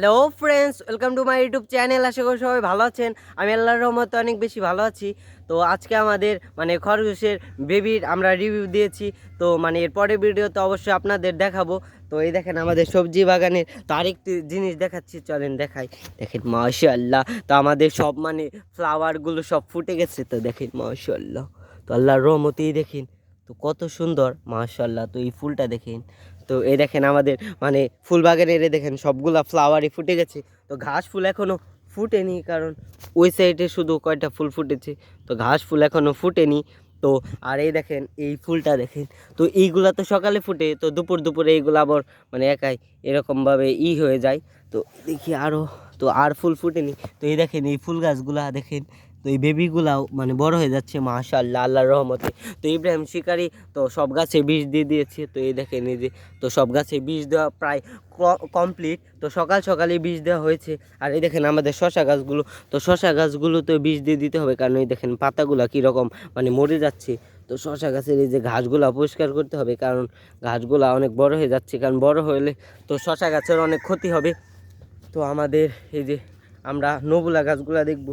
Hello friends welcome to my YouTube channel আশা করি সবাই ভালো আছেন। আমি আল্লাহর রহমতে অনেক বেশি ভালো আছি। তো আজকে আমাদের মানে খরগোশের বেবির আমরা রিভিউ দিয়েছি। তো মানে এর পরের ভিডিও তো অবশ্যই আপনাদের দেখাবো। তো এই দেখেন আমাদের সবজি বাগানের তো আরেকটি জিনিস দেখাচ্ছি। চলেন দেখাই। দেখেন, মাশাআল্লাহ। তো আমাদের সব মানে ফ্লাওয়ারগুলো সব ফুটে গেছে। তো দেখেন, মাশাআল্লাহ। তো আল্লাহর রহমতেই দেখেন, তো কত সুন্দর, মাশাআল্লাহ। তো এই ফুলটা দেখেন তো এই দেখেন আমাদের মানে ফুল বাগানের এ দেখেন সবগুলা ফ্লাওয়ারই ফুটে গেছে। তো ঘাস ফুল এখনও ফুটেনি, কারণ ওই সাইডে শুধু কয়টা ফুল ফুটেছে। তো ঘাস ফুল এখনও ফুটেনি। তো আর এই দেখেন, এই ফুলটা দেখেন, তো এইগুলা তো সকালে ফুটে, তো দুপুর দুপুরে এইগুলো আবার মানে একাই এরকমভাবে ই হয়ে যায়। তো দেখি আরও তো আর ফুল ফুটেনি। তো এই দেখেন, এই ফুল গাছগুলা দেখেন তো এই বেবিগুলাও মানে বড় হয়ে যাচ্ছে, মাশাআল্লাহ, আল্লাহর রহমতে। তো ইব্রাহিম শিকারি তো সব গাছে বিষ দিয়ে দিয়েছে, তো এই দেখেন এই যে, তো সব গাছে বিষ দেওয়া প্রায় কমপ্লিট তো সকাল সকালে বিষ দেওয়া হয়েছে। আর এই দেখেন আমাদের শশা গাছগুলো, তো শশা গাছগুলো তো বিষ দিয়ে দিতে হবে, কারণ এই দেখেন পাতাগুলো কীরকম মানে মরে যাচ্ছে। তো শশা গাছের এই যে ঘাসগুলা পরিষ্কার করতে হবে, কারণ ঘাসগুলা অনেক বড় হয়ে যাচ্ছে, কারণ বড় হলে তো শশা গাছের অনেক ক্ষতি হবে। তো আমাদের এই যে আমরা নবুলা গাছগুলা দেখব।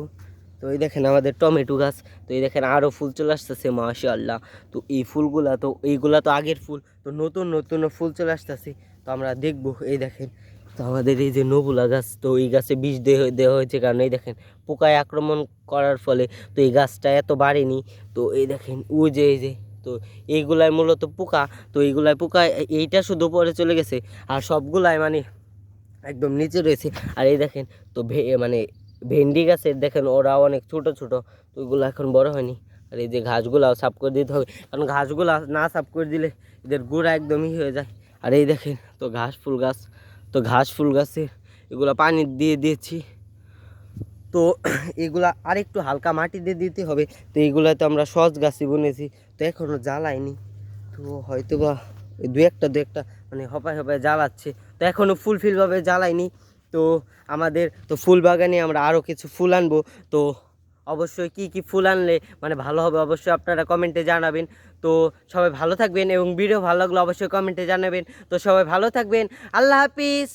তো এই দেখেন আমাদের টমেটো গাছ, তো এই দেখেন আরও ফুল চলে আসতেছে, মাশাআল্লাহ। তো এই ফুলগুলা তো, এইগুলা তো আগের ফুল, তো নতুন নতুন ফুল চলে আসতেছে। তো আমরা দেখব, এই দেখেন। তো আমাদের এই যে নবুলা গাছ, তো এই গাছে বিষ দেওয়া দেওয়া হয়েছে, কারণ এই দেখেন পোকায় আক্রমণ করার ফলে তো এই গাছটা এত বাড়েনি। তো এই দেখেন ওই যে, এই যে, তো এইগুলাই মূলত পোকা, তো এইগুলাই পোকা, এইটা শুধু পরে চলে গেছে, আর সবগুলাই মানে একদম নিচে রয়েছে। আর এই দেখেন, তো ভে- মানে ভেন্ডি গাছের দেখেন ওরা অনেক ছোট ছোট, তো ওইগুলো এখন বড় হয়নি। আর এই যে ঘাসগুলাও সাফ করে দিতে হবে, কারণ ঘাসগুলা না সাফ করে দিলে এদের গোড়া একদমই হয়ে যায়। আর এই দেখেন, তো ঘাস ফুল গাছ, তো ঘাস ফুল গাছের এগুলো পানি দিয়ে দিয়েছি। তো এগুলা আরেকটু হালকা মাটি দিয়ে দিতে হবে, তো এইগুলা তো আমরা সহজ গাছই বুনেছি, তো এখনও জ্বালাইনি। তো হয়তো বা দু একটা দু একটা মানে হপায় হপায় জ্বালাচ্ছে, তো এখনও ফুলফিলভাবে জ্বালাইনি। তো আমাদের, তো ফুল বাগানে আমরা আরও কিছু ফুল আনব। তো অবশ্যই কি কি ফুল আনলে মানে ভালো হবে অবশ্যই আপনারা কমেন্টে জানাবেন। তো সবাই ভালো থাকবেন এবং ভিডিও ভালো লাগলে অবশ্যই কমেন্টে জানাবেন। তো সবাই ভালো থাকবেন। আল্লাহ হাফিজ।